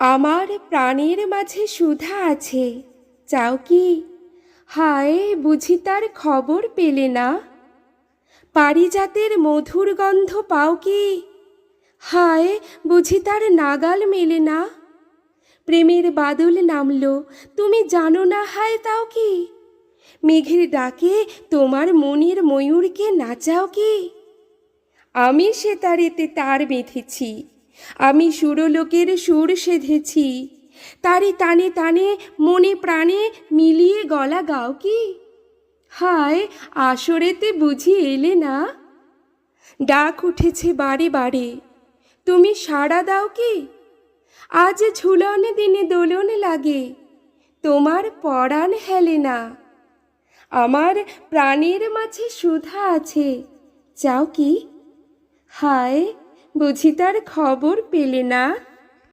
আমার প্রাণের মাঝে সুধা আছে। চাও কি? হায়, বুঝি তার খবর পেলে না। পারিজাতের মধুর গন্ধ পাও কি? হায়, বুঝি তার নাগাল মেলে না। প্রেমের বাদল নামলো, তুমি জানো না হায় তাও কি? মেঘের ডাকে তোমার মনের ময়ূরকে নাচাও কি? আমি সে তারেতে তার বেঁধেছি আমি সুরলোকের সুর সেধেছি। তারে তানে তানে মনে প্রাণে মিলিয়ে গলা গাও কি? হায়, আসরেতে বুঝি এলে না? ডাক উঠেছে বারে বারে, তুমি সাড়া দাও কি? আজ ঝুলন দিনে দোলন লাগে, তোমার পরাণ হেলে না। আমার প্রাণের মাঝে সুধা আছে, চাও কি? হায় বুঝি তার খবর পেলে না?